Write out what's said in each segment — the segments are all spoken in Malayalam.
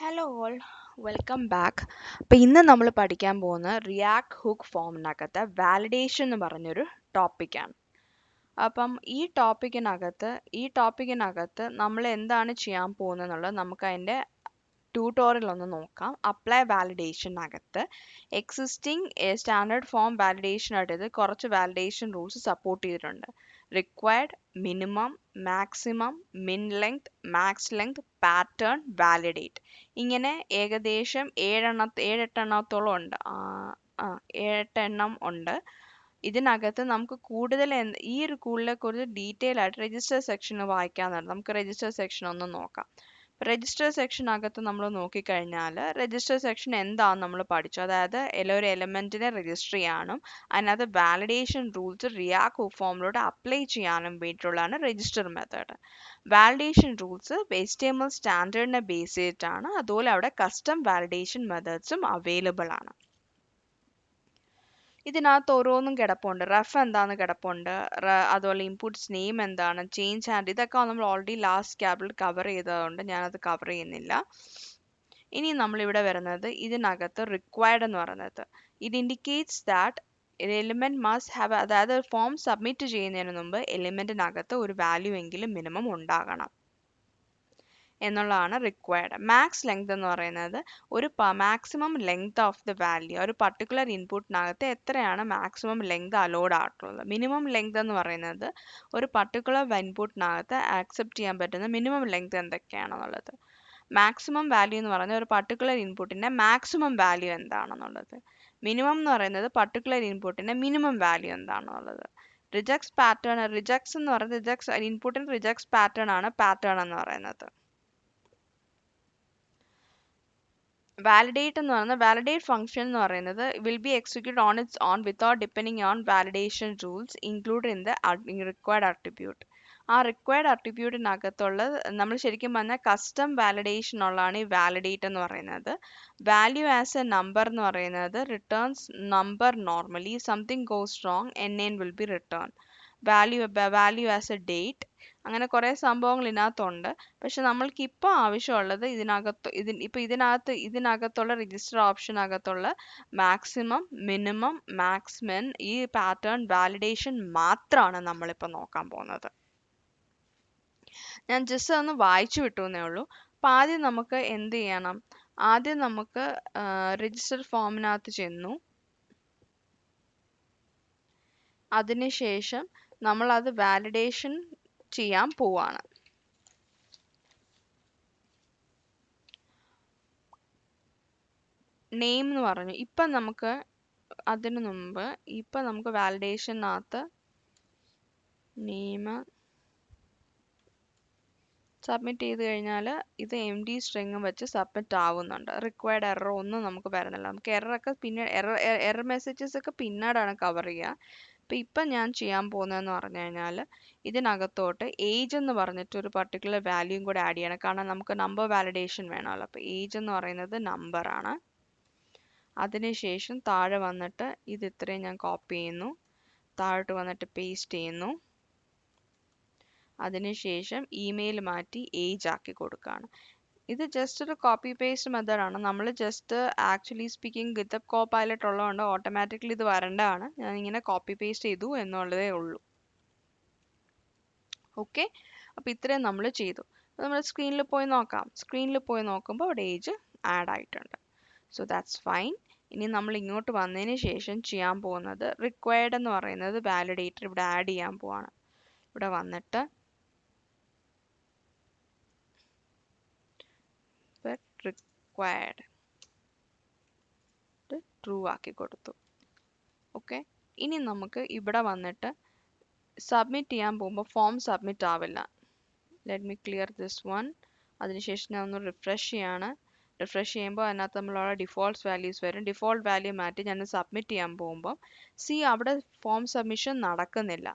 ഹലോ ഓൾ വെൽക്കം ബാക്ക് അപ്പോൾ ഇന്ന് നമ്മൾ പഠിക്കാൻ പോകുന്ന റിയാക്ട് ഹുക്ക് ഫോമിനകത്ത് വാലിഡേഷൻ എന്ന് പറഞ്ഞൊരു ടോപ്പിക്കാണ് അപ്പം ഈ ടോപ്പിക്കിനകത്ത് ഈ ടോപ്പിക്കിനകത്ത് നമ്മൾ എന്താണ് ചെയ്യാൻ പോകുന്നത് എന്നുള്ളത് നമുക്ക് അതിന്റെ ട്യൂട്ടോറിയൽ ഒന്ന് നോക്കാം. അപ്ലൈ വാലിഡേഷനകത്ത് എക്സിസ്റ്റിംഗ് സ്റ്റാൻഡേർഡ് ഫോം വാലിഡേഷനായിട്ട് ഇത് കുറച്ച് വാലിഡേഷൻ റൂൾസ് സപ്പോർട്ട് ചെയ്തിട്ടുണ്ട്. Required minimum maximum min length max length pattern validate ഇങ്ങനെ ഏകദേശം ഏഴെണ്ണ ഏഴെട്ടെണ്ണത്തോളം ഉണ്ട്. ഏഴെട്ടെണ്ണം ഉണ്ട്. ഇതിനകത്ത് നമുക്ക് കൂടുതൽ ഈ ഒരു കൂടുതലെ കുറിച്ച് ഡീറ്റെയിൽ ആയിട്ട് രജിസ്റ്റർ സെക്ഷൻ വായിക്കാന്നുണ്ട്. നമുക്ക് രജിസ്റ്റർ സെക്ഷൻ ഒന്ന് നോക്കാം. രജിസ്റ്റർ സെക്ഷനകത്ത് നമ്മൾ നോക്കിക്കഴിഞ്ഞാൽ രജിസ്റ്റർ സെക്ഷൻ എന്താണെന്ന് നമ്മൾ പഠിച്ചു. അതായത് ഒരു എലമെന്റിനെ രജിസ്റ്റർ ചെയ്യാനും അതിനകത്ത് വാലിഡേഷൻ റൂൾസ് റിയാക്ട് ഫോമിലൂടെ അപ്ലൈ ചെയ്യാനും വേണ്ടിയിട്ടുള്ളതാണ് register method validation rules H സ്റ്റാൻഡേർഡിനെ base ചെയ്തിട്ടാണ് അതുപോലെ അവിടെ കസ്റ്റം വാലിഡേഷൻ മെത്തേഡ്സും അവൈലബിൾ ആണ്. ഇതിനകത്ത് ഓരോന്നും കിടപ്പുണ്ട്. റഫ് എന്താന്ന് കിടപ്പുണ്ട്. അതുപോലെ ഇൻപുട്സ് നെയിം എന്താണ് ചേഞ്ച് ആൻഡ് ഇതൊക്കെ നമ്മൾ ഓൾറെഡി ലാസ്റ്റ് ക്യാബിൽ കവർ ചെയ്തതുകൊണ്ട് ഞാനത് കവർ ചെയ്യുന്നില്ല. ഇനി നമ്മളിവിടെ വരുന്നത് ഇതിനകത്ത് റിക്വയർഡ് എന്ന് പറയുന്നത്. ഇത് indicates that element must have അതായത് ഫോം സബ്മിറ്റ് ചെയ്യുന്നതിന് മുമ്പ് എലിമെന്റിനകത്ത് ഒരു വാല്യൂ എങ്കിലും മിനിമം ഉണ്ടാകണം. എന്നുള്ളതാണ് റിക്വയർഡ് മാക്സ് ലെങ്ത് എന്ന് പറയുന്നത് ഒരു maximum length of the value ഒരു പർട്ടിക്കുലർ ഇൻപുട്ടിനകത്ത് എത്രയാണ് മാക്സിമം ലെങ്ത് അലോഡ് ആയിട്ടുള്ളത്. മിനിമം ലെങ്ത് എന്ന് പറയുന്നത് ഒരു പർട്ടിക്കുലർ ഇൻപുട്ടിനകത്ത് ആക്സെപ്റ്റ് ചെയ്യാൻ പറ്റുന്ന മിനിമം ലെങ്ത് എന്തൊക്കെയാണെന്നുള്ളത്. മാക്സിമം വാല്യൂ എന്ന് പറയുന്നത് ഒരു പർട്ടിക്കുലർ ഇൻപുട്ടിന്റെ മാക്സിമം വാല്യൂ എന്താണെന്നുള്ളത്. മിനിമം എന്ന് പറയുന്നത് പർട്ടിക്കുലർ ഇൻപുട്ടിന്റെ മിനിമം വാല്യൂ എന്താണെന്നുള്ളത്. റിജക്ട്സ് പാറ്റേൺ റിജക്ട്സ് എന്ന് പറയുന്നത് റിജക്ട്സ് ഇൻപുട്ടിന് റിജക്ട്സ് പാറ്റേൺ ആണ് പാറ്റേൺ എന്ന് പറയുന്നത്. വാലിഡേറ്റ് എന്ന് പറയുന്നത് വാലിഡേറ്റ് ഫംഗ്ഷൻ എന്ന് പറയുന്നത് will be execute on its on without depending on validation rules include in the required attribute ആ റിക്വയർഡ് നകത്തുള്ള നമ്മൾ ശരിക്കും പറഞ്ഞാൽ കസ്റ്റം വാലിഡേഷൻ ഉള്ളതാണ് ഈ വാലിഡേറ്റ് എന്ന് പറയുന്നത്. വാല്യൂ ആസ് എ നമ്പർ എന്ന് പറയുന്നത് returns number normally something goes wrong N N will be return value value as a date അങ്ങനെ കുറേ സംഭവങ്ങൾ ഇതിനകത്തുണ്ട്. പക്ഷെ നമ്മൾക്ക് ഇപ്പോൾ ആവശ്യമുള്ളത് ഇതിനകത്ത് ഇതിൻ ഇപ്പോൾ ഇതിനകത്ത് ഇതിനകത്തുള്ള രജിസ്റ്റർ ഓപ്ഷനകത്തുള്ള മാക്സിമം മിനിമം മാക്സിമം ഈ പാറ്റേൺ വാലിഡേഷൻ മാത്രമാണ് നമ്മളിപ്പോൾ നോക്കാൻ പോകുന്നത്. ഞാൻ ജസ്റ്റ് ഒന്ന് വായിച്ചു വിട്ടു എന്നേ ഉള്ളൂ. അപ്പം ആദ്യം നമുക്ക് എന്ത് ചെയ്യണം? ആദ്യം നമുക്ക് രജിസ്റ്റർ ഫോമിനകത്ത് ചെന്നു. അതിനുശേഷം നമ്മൾ അത് വാലിഡേഷൻ ചെയ്യാൻ പോവാണ്. നെയിം എന്ന് പറഞ്ഞു. ഇപ്പം നമുക്ക് അതിനു മുമ്പ് ഇപ്പം നമുക്ക് വാലിഡേഷനകത്ത് നെയിം സബ്മിറ്റ് ചെയ്ത് കഴിഞ്ഞാൽ ഇത് എം ഡി സ്ട്രിങ് വെച്ച് സബ്മിറ്റ് ആവുന്നുണ്ട്. റിക്വയർഡ് എറർ ഒന്നും നമുക്ക് വരുന്നില്ല നമുക്ക് എററൊക്കെ പിന്നെ എറർ എറർ മെസ്സേജസ് ഒക്കെ പിന്നീടാണ് കവർ ചെയ്യുക. അപ്പം ഇപ്പം ഞാൻ ചെയ്യാൻ പോകുന്നതെന്ന് പറഞ്ഞു കഴിഞ്ഞാൽ ഇതിനകത്തോട്ട് ഏജ് എന്ന് പറഞ്ഞിട്ട് ഒരു പർട്ടിക്കുലർ വാല്യൂം കൂടെ ആഡ് ചെയ്യണം. കാരണം നമുക്ക് നമ്പർ വാലിഡേഷൻ വേണമല്ലോ. അപ്പോൾ ഏജ് എന്ന് പറയുന്നത് നമ്പറാണ് അതിനുശേഷം താഴെ വന്നിട്ട് ഇത് ഇത്രയും ഞാൻ കോപ്പി ചെയ്യുന്നു. താഴോട്ട് വന്നിട്ട് പേസ്റ്റ് ചെയ്യുന്നു. അതിനുശേഷം ഇമെയിൽ മാറ്റി ഏജ് ആക്കി കൊടുക്കുകയാണ്. ഇത് ജസ്റ്റ് ഒരു കോപ്പി പേസ്റ്റ് മെത്തേഡാണ് നമ്മൾ just actually speaking GitHub Copilot ഉള്ളതുകൊണ്ട് ഓട്ടോമാറ്റിക്കലി ഇത് വരേണ്ടതാണ്. ഞാൻ ഇങ്ങനെ കോപ്പി പേസ്റ്റ് ചെയ്തു എന്നുള്ളതേ ഉള്ളൂ. ഓക്കെ അപ്പോൾ ഇത്രയും നമ്മൾ ചെയ്തു. നമ്മൾ സ്ക്രീനിൽ പോയി നോക്കാം. സ്ക്രീനിൽ പോയി നോക്കുമ്പോൾ അവിടെ ഏജ് ആഡ് ആയിട്ടുണ്ട്. സോ ദാറ്റ്സ് ഫൈൻ ഇനി നമ്മൾ ഇങ്ങോട്ട് വന്നതിന് ശേഷം ചെയ്യാൻ പോകുന്നത് റിക്വയർഡ് എന്ന് പറയുന്നത് വാലിഡേറ്റർ ഇവിടെ ആഡ് ചെയ്യാൻ പോവാണ്. ഇവിടെ വന്നിട്ട് റിക്വയർഡ് ട്രൂ ആക്കി കൊടുത്തു. ഓക്കെ ഇനി നമുക്ക് ഇവിടെ വന്നിട്ട് സബ്മിറ്റ് ചെയ്യാൻ പോകുമ്പോൾ ഫോം സബ്മിറ്റ് ആവില്ല. Let me clear this one അതിനുശേഷം ഞാൻ ഒന്ന് റിഫ്രഷ് ചെയ്യാണ്. റിഫ്രഷ് ചെയ്യുമ്പോൾ അതിനകത്ത് നമ്മളുള്ള ഡിഫോൾട്ട് വാല്യൂസ് വരും. ഡിഫോൾട്ട് വാല്യൂ മാറ്റി ഞാൻ സബ്മിറ്റ് ചെയ്യാൻ പോകുമ്പോൾ സി അവിടെ ഫോം സബ്മിഷൻ നടക്കുന്നില്ല.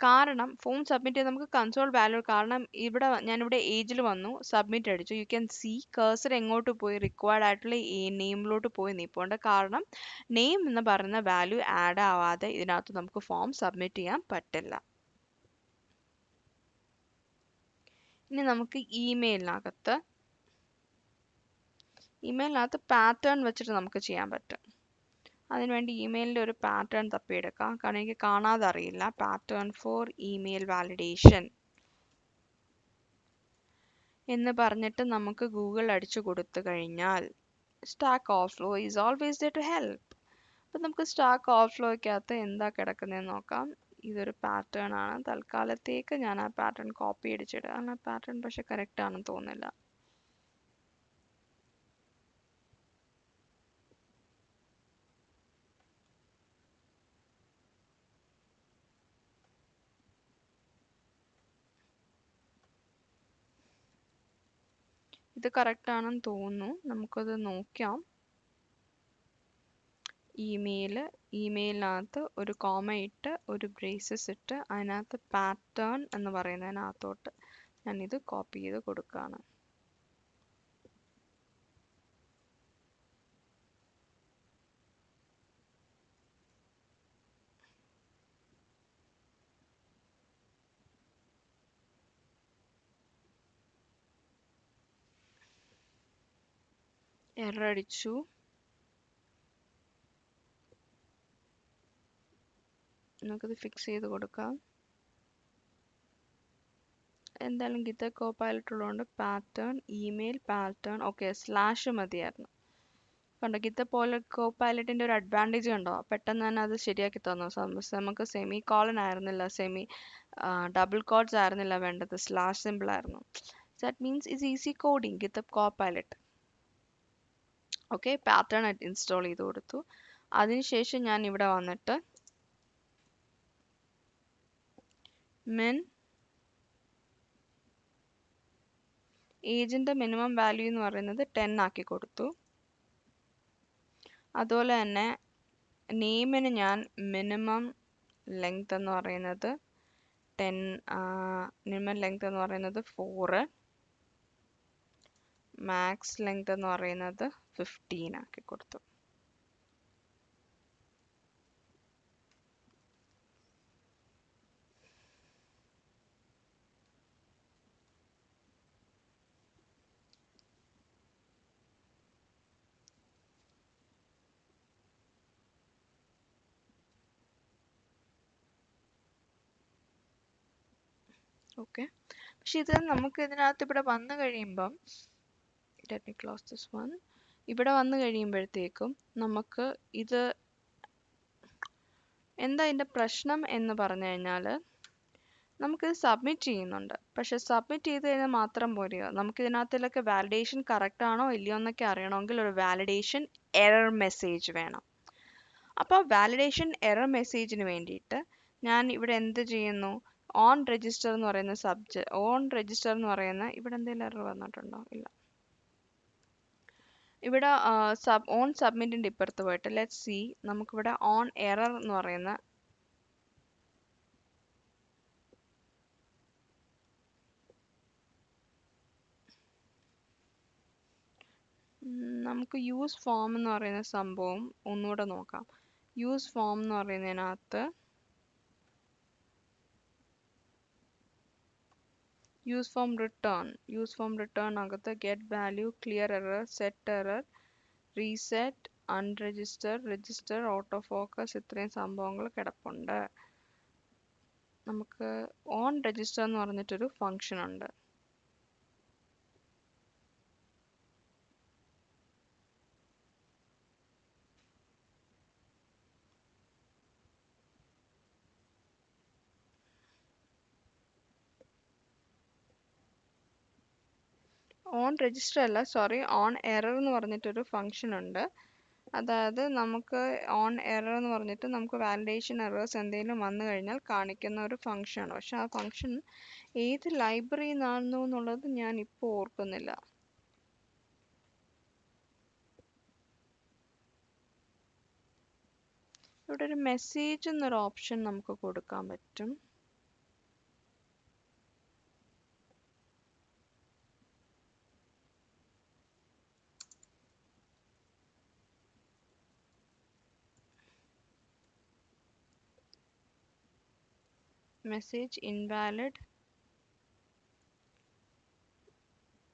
കാരണം ഫോം സബ്മിറ്റ് ചെയ്ത് നമുക്ക് കൺസോൾ വാല്യൂ കാരണം ഇവിടെ ഞാനിവിടെ ഏജിൽ വന്നു സബ്മിറ്റ് അടിച്ചു. യു ക്യാൻ സി കേഴ്സർ എങ്ങോട്ട് പോയി റിക്വയർഡ് ആയിട്ടുള്ള ഈ നെയിമിലോട്ട് പോയി നിൽപ്പുണ്ട് കാരണം നെയിം എന്ന് പറയുന്ന വാല്യൂ ആഡ് ആവാതെ ഇതിനകത്ത് നമുക്ക് ഫോം സബ്മിറ്റ് ചെയ്യാൻ പറ്റില്ല. ഇനി നമുക്ക് ഇമെയിലിനകത്ത് ഇമെയിലിനകത്ത് പാറ്റേൺ വെച്ചിട്ട് നമുക്ക് ചെയ്യാൻ പറ്റും. അതിനുവേണ്ടി ഇമെയിലിന്റെ ഒരു പാറ്റേൺ തപ്പിയെടുക്കാം. കാരണം എനിക്ക് കാണാതെ അറിയില്ല പാറ്റേൺ ഫോർ ഇമെയിൽ വാലിഡേഷൻ എന്ന് പറഞ്ഞിട്ട് നമുക്ക് ഗൂഗിൾ അടിച്ചു കൊടുത്തു കഴിഞ്ഞാൽ stack overflow is always the to help അപ്പം നമുക്ക് സ്റ്റാക്ക് ഓവർഫ്ലോയ്ക്കകത്ത് എന്താ കിടക്കുന്നതെന്ന് നോക്കാം. ഇതൊരു പാറ്റേൺ ആണ്. തൽക്കാലത്തേക്ക് ഞാൻ ആ പാറ്റേൺ കോപ്പി അടിച്ചിടുക കാരണം ആ പാറ്റേൺ പക്ഷെ കറക്റ്റ് ആണെന്ന് തോന്നുന്നില്ല. ഇത് കറക്റ്റ് ആണെന്ന് തോന്നുന്നു. നമുക്കത് നോക്കാം. ഇമെയിൽ ഇമെയിലിനകത്ത് ഒരു കോമ ഇട്ട് ഒരു ബ്രേസസ് ഇട്ട് അതിനകത്ത് പാറ്റേൺ എന്ന് പറയുന്നതിനകത്തോട്ട് ഞാനിത് കോപ്പി ചെയ്ത് കൊടുക്കുകയാണ്. എറർ അടിച്ചു നമുക്കത് ഫിക്സ് ചെയ്ത് കൊടുക്കാം എന്തായാലും ഗിത്ത കോ ഉള്ളതുകൊണ്ട് pattern email pattern okay slash മതിയായിരുന്നു. കണ്ടോ ഗിത്ത പോലെ കോ ഒരു അഡ്വാന്റേജ് കണ്ടോ? പെട്ടെന്ന് തന്നെ അത് ശരിയാക്കി തന്നു. നമുക്ക് സെമി കോളൻ ആയിരുന്നില്ല സെമി ഡബിൾ കോഡ്സ് ആയിരുന്നില്ല വേണ്ടത്. സ്ലാഷ് സിമ്പിൾ ആയിരുന്നു. That means is easy coding ഗിത്ത കോ ഓക്കെ പാറ്റേൺ ഇൻസ്റ്റാൾ ചെയ്ത് കൊടുത്തു. അതിനുശേഷം ഞാൻ ഇവിടെ വന്നിട്ട് മെൻ ഏജിന്റെ മിനിമം വാല്യൂ എന്ന് പറയുന്നത് ടെൻ ആക്കി കൊടുത്തു. അതുപോലെ തന്നെ നെയിമിന് ഞാൻ മിനിമം ലെങ്ത് എന്ന് പറയുന്നത് ടെൻ മിനിമം ലെങ്ത് എന്ന് പറയുന്നത് ഫോറ് മാക്സ് ലെങ്ത് എന്ന് പറയുന്നത് ഫിഫ്റ്റീൻ ആക്കി കൊടുത്തു. ഓക്കെ പക്ഷെ ഇത് നമുക്ക് ഇതിനകത്ത് ഇവിടെ വന്നു കഴിയുമ്പം let me close this one ഇവിടെ വന്നു കഴിയുമ്പോഴത്തേക്കും നമുക്ക് ഇത് എന്താ ഇതിന്റെ പ്രശ്നം എന്ന് പറഞ്ഞു കഴിഞ്ഞാൽ നമുക്കിത് സബ്മിറ്റ് ചെയ്യുന്നുണ്ട്. പക്ഷെ സബ്മിറ്റ് ചെയ്ത് കഴിഞ്ഞാൽ മാത്രം പോരെയോ? നമുക്ക് ഇതിനകത്തിലൊക്കെ വാലിഡേഷൻ കറക്റ്റ് ആണോ ഇല്ലയോ എന്നൊക്കെ അറിയണമെങ്കിൽ ഒരു വാലിഡേഷൻ എറർ മെസ്സേജ് വേണം. അപ്പോൾ വാലിഡേഷൻ എറർ മെസ്സേജിന് വേണ്ടിയിട്ട് ഞാൻ ഇവിടെ എന്ത് ചെയ്യുന്നു? ഓൺ രജിസ്റ്റർ എന്ന് പറയുന്ന സബ്ജ ഓൺ രജിസ്റ്റർ എന്ന് പറയുന്ന ഇവിടെ എന്തെങ്കിലും എറർ വന്നിട്ടുണ്ടോ? ഇല്ല. ഇവിടെ സബ് ഓൺ സബ്മിറ്റിന്റെ ഇപ്പുറത്ത് പോയിട്ട് ലെറ്റ് സി നമുക്കിവിടെ ഓൺ എറർ എന്ന് പറയുന്ന നമുക്ക് യൂസ് ഫോം എന്ന് പറയുന്ന സംഭവം ഒന്നുകൂടെ നോക്കാം. യൂസ് ഫോം എന്ന് പറയുന്നതിനകത്ത് use form return use form return അകത്ത് get value clear error set error reset unregister register auto focus ഇത്രയും സംഭവങ്ങൾ കിടപ്പുണ്ട്. നമുക്ക് ഓൺ രജിസ്റ്റർ എന്ന് പറഞ്ഞിട്ടൊരു ഫങ്ഷൻ ഉണ്ട്. ഓൺ രജിസ്റ്റർ അല്ല സോറി ഓൺ എറർ എന്ന് പറഞ്ഞിട്ടൊരു ഫങ്ഷൻ ഉണ്ട്. അതായത് നമുക്ക് ഓൺ എറർ എന്ന് പറഞ്ഞിട്ട് നമുക്ക് വാലിഡേഷൻ എറേഴ്സ് എന്തെങ്കിലും വന്നു കഴിഞ്ഞാൽ കാണിക്കുന്ന ഒരു ഫങ്ഷനാണ് പക്ഷെ ആ ഫങ്ഷൻ ഏത് ലൈബ്രറിയിൽ നിന്നാണെന്നു എന്നുള്ളത് ഞാൻ ഇപ്പോൾ ഓർക്കുന്നില്ല. ഇവിടെ ഒരു മെസ്സേജ് എന്നൊരു ഓപ്ഷൻ നമുക്ക് കൊടുക്കാൻ പറ്റും. message invalid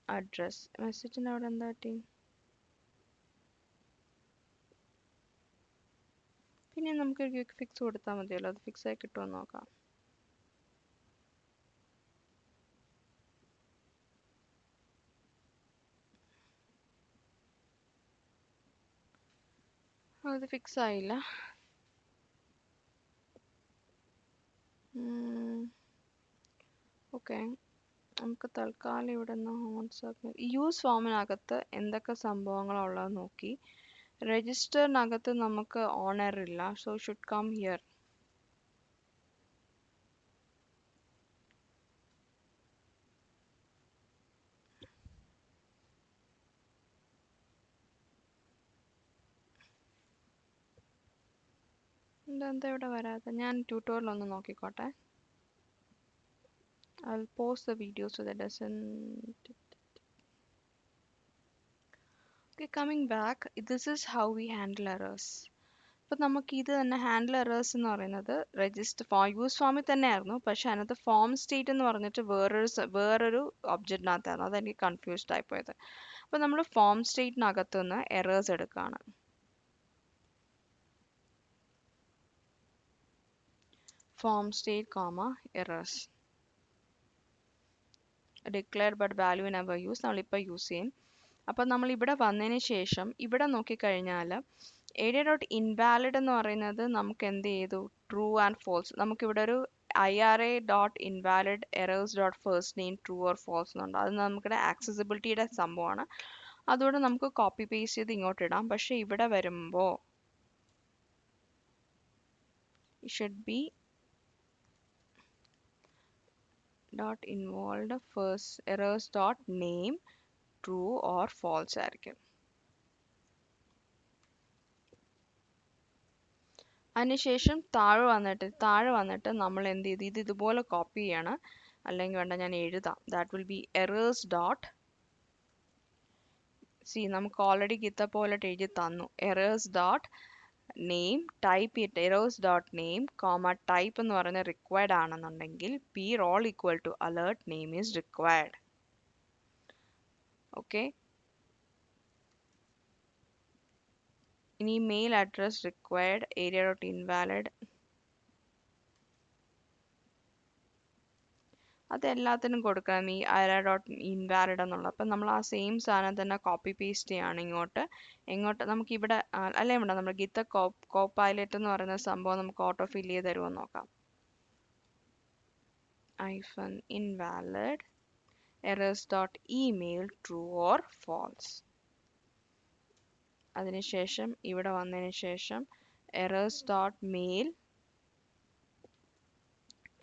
address. മെസ്സേജിന്റെ അവിടെ എന്താ പറ്റി പിന്നെ നമുക്ക് ക്വിക്ക് ഫിക്സ് കൊടുത്താൽ മതിയല്ലോ. അത് ഫിക്സ് ആയി കിട്ടുമോ നോക്കാം. അത് ഫിക്സ് ആയില്ല. ഓക്കെ. നമുക്ക് തൽക്കാലം ഇവിടെ നിന്ന് വാട്സാപ്പ് യൂസ് ഫോമിനകത്ത് എന്തൊക്കെ സംഭവങ്ങളാണ് ഉള്ളത് നോക്കി. രജിസ്റ്ററിനകത്ത് നമുക്ക് ഓണർ ഇല്ല. സോ ഷുഡ് കം ഹിയർ ഇതെന്താ ഇവിടെ വരാതെ ഞാൻ ട്യൂട്ടോറിയൽ ഒന്ന് നോക്കിക്കോട്ടെ. I'll pause the video so that doesn't okay coming back. This is how we handle errors. അപ്പോൾ നമുക്ക് ഇത് തന്നെ ഹാൻഡിൽ എറേഴ്സ് എന്ന് പറയുന്നത് രജിസ്റ്റർ ഫോം യൂസ് ഫോമിൽ തന്നെയായിരുന്നു. പക്ഷെ അതിനകത്ത് ഫോം സ്റ്റേറ്റ് എന്ന് പറഞ്ഞിട്ട് വേറൊരു വേറൊരു ഒബ്ജക്റ്റിനകത്തായിരുന്നു അതെനിക്ക് കൺഫ്യൂസ്ഡ് ആയിപ്പോയത് അപ്പോൾ നമ്മൾ ഫോം സ്റ്റേറ്റിനകത്തുനിന്ന് എറേഴ്സ് എടുക്കുകയാണ്. Form state comma errors declare but value never use നമ്മളിപ്പോൾ യൂസ് ചെയ്യും. അപ്പം നമ്മൾ ഇവിടെ വന്നതിന് ശേഷം ഇവിടെ നോക്കിക്കഴിഞ്ഞാൽ ഏരിയ ഡോട്ട് ഇൻവാലിഡ് എന്ന് പറയുന്നത് നമുക്ക് എന്ത് ചെയ്തു? ട്രൂ ആൻഡ് ഫോൾസ് നമുക്കിവിടെ ഒരു I R A dot invalid errors dot first name true or false എന്നുണ്ട് അത് നമുക്കിടെ ആക്സസിബിലിറ്റിയുടെ സംഭവമാണ്. അതുകൊണ്ട് നമുക്ക് കോപ്പി പേസ്റ്റ് ചെയ്ത് ഇങ്ങോട്ട് ഇടാം. പക്ഷേ ഇവിടെ വരുമ്പോൾ should be dot involved ഫേഴ്സ് errors dot name true or false ആയിരിക്കും. അതിനുശേഷം താഴെ വന്നിട്ട് താഴെ വന്നിട്ട് നമ്മൾ എന്ത് ചെയ്ത്? ഇത് ഇതുപോലെ കോപ്പി ചെയ്യണം. അല്ലെങ്കിൽ വേണ്ട ഞാൻ എഴുതാം. That will be errors dot see നമുക്ക് ഓൾറെഡി ഗിത്ത പോലെ എഴുതി തന്നു. എറേഴ്സ് ഡോട്ട് നെയിം ടൈപ്പ് ചെയ്തിട്ട് errors dot name comma type എന്ന് പറയുന്നത് റിക്വയർഡ് ആണെന്നുണ്ടെങ്കിൽ p role equal to alert name is required okay ഇനി mail address required aria dot invalid അത് എല്ലാത്തിനും കൊടുക്കണം. ഈ അര ഡോട്ട് ഇൻവാലിഡ് എന്നുള്ളത്. അപ്പം നമ്മൾ ആ സെയിം സാധനം തന്നെ കോപ്പി പേസ്റ്റ് ചെയ്യാണ് ഇങ്ങോട്ട്. എങ്ങോട്ട് നമുക്ക് ഇവിടെ അല്ലേ വേണ്ട നമ്മൾ ഗിത്ത കോ കോ പൈലറ്റ് എന്ന് പറയുന്ന സംഭവം നമുക്ക് ഓട്ടോ ഫിൽ ചെയ്ത് തരുമോ നോക്കാം. IPhone invalid errors dot email true or false അതിനുശേഷം ഇവിടെ വന്നതിന് ശേഷം errors dot mail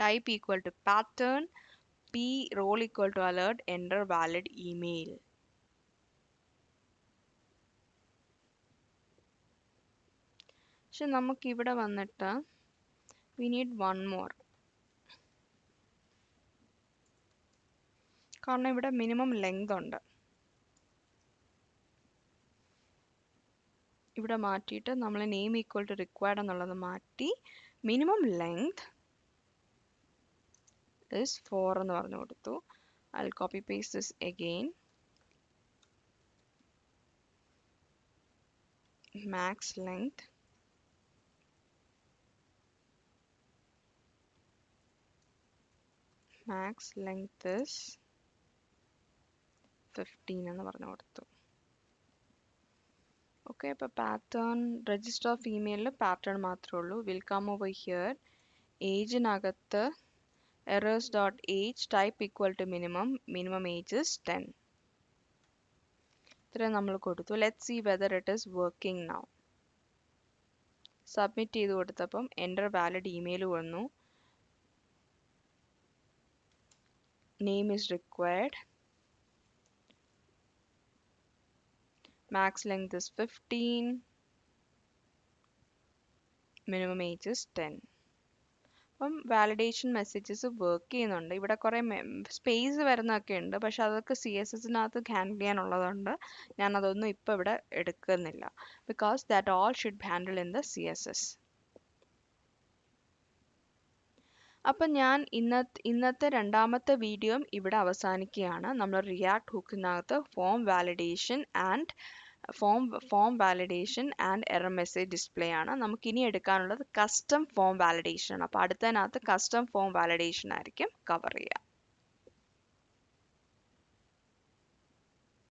type equal to pattern p role equal to alert enter valid email. പക്ഷെ നമുക്ക് ഇവിടെ വന്നിട്ട് വി നീഡ് വൺ മോർ കാരണം ഇവിടെ മിനിമം ലെങ്ത് ഉണ്ട്. ഇവിടെ മാറ്റിയിട്ട് നമ്മൾ നെയിം ഈക്വൽ ടു റിക്വയർഡ് എന്നുള്ളത് മാറ്റി മിനിമം ലെങ്ത് is 4 എന്ന് പറഞ്ഞു കൊടുത്തു. I'll copy paste this again. Max length. Max length is 15 എന്ന് പറഞ്ഞു കൊടുത്തു. ഓക്കെ അപ്പോൾ പാറ്റേൺ രജിസ്റ്റർ ഓഫ് ഇമെയിലിൽ പാറ്റേൺ മാത്രമേ ഉള്ളൂ. വിൽ കം ഓവർ ഹിയർ ഏജിനകത്ത് errors dot age type equal to minimum minimum age is 10 ഇത്രയും നമ്മൾ കൊടുത്തു. Let see whether it is working now submit ചെയ്ത് കൊടുത്തപ്പം എന്റർ വാലിഡ് ഇമെയിൽ വന്നു. Name is required max length is fifteen minimum age is ten അപ്പം വാലിഡേഷൻ മെസ്സേജസ് വർക്ക് ചെയ്യുന്നുണ്ട്. ഇവിടെ കുറേ സ്പേസ് വരുന്നതൊക്കെ ഉണ്ട്. പക്ഷെ അതൊക്കെ സി എസ് എസിനകത്ത് ഹാൻഡിൽ ചെയ്യാനുള്ളതുകൊണ്ട് ഞാൻ അതൊന്നും ഇപ്പോൾ ഇവിടെ എടുക്കുന്നില്ല. Because that all should handle in the C S S അപ്പം ഞാൻ ഇന്ന ഇന്നത്തെ രണ്ടാമത്തെ വീഡിയോയും ഇവിടെ അവസാനിക്കുകയാണ്. നമ്മൾ react ഹുക്കിനകത്ത് form validation and form form validation and error message display ആണ്. നമുക്ക് ഇനി എടുക്കാനുള്ളത് കസ്റ്റം ഫോം വാലിഡേഷൻ ആണ്. അപ്പോൾ അടുത്തതിനകത്ത് കസ്റ്റം ഫോം വാലിഡേഷൻ ആയിരിക്കും കവർ ചെയ്യുക.